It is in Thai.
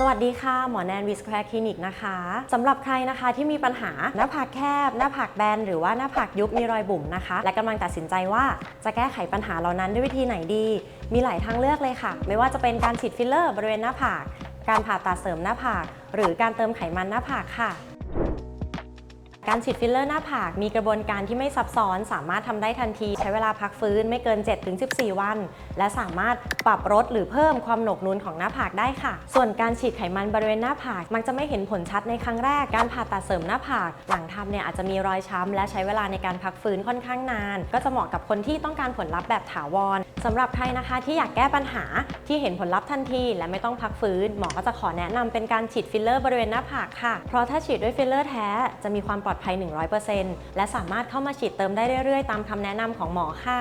สวัสดีค่ะ หมอแนนวิสแควร์คลินิกนะคะสำหรับใครนะคะที่มีปัญหาหน้าผากแคบ หน้าผากแบน หรือว่าหน้าผากยุบมีรอยบุ๋มนะคะ และกำลังตัดสินใจว่าจะแก้ไขปัญหาเหล่านั้นด้วยวิธีไหนดี มีหลายทางเลือกเลยค่ะ ไม่ว่าจะเป็นการฉีดฟิลเลอร์บริเวณหน้าผาก การผ่าตัดเสริมหน้าผาก หรือการเติมไขมันหน้าผากค่ะ การฉีดฟิลเลอร์หน้าผากมีกระบวนการที่ไม่ซับซ้อน สามารถทำได้ทันที ใช้เวลาพักฟื้นไม่เกิน 7-14 วัน และสามารถปรับลดหรือเพิ่มความหนกนูนของหน้าผากได้ค่ะ ส่วนการฉีดไขมันบริเวณหน้าผาก มักจะไม่เห็นผลชัดในครั้งแรก การผ่าตัดเสริมหน้าผาก หลังทำเนี่ยอาจจะมีรอยช้ำและใช้เวลาในการพักฟื้นค่อนข้างนาน ก็จะเหมาะกับคนที่ต้องการผลลัพธ์แบบถาวรสำหรับใครนะคะที่อยากแก้ปัญหาที่เห็นผลลัพธ์ทันที และไม่ต้องพักฟื้นหมอก็จะขอแนะนำเป็นการฉีดฟิลเลอร์บริเวณหน้าผากค่ะเพราะถ้าฉีดด้วยฟิลเลอร์แท้จะมีความปลอดภัย 100%และสามารถเข้ามาฉีดเติมได้เรื่อยๆ ตามคำแนะนำของหมอค่ะ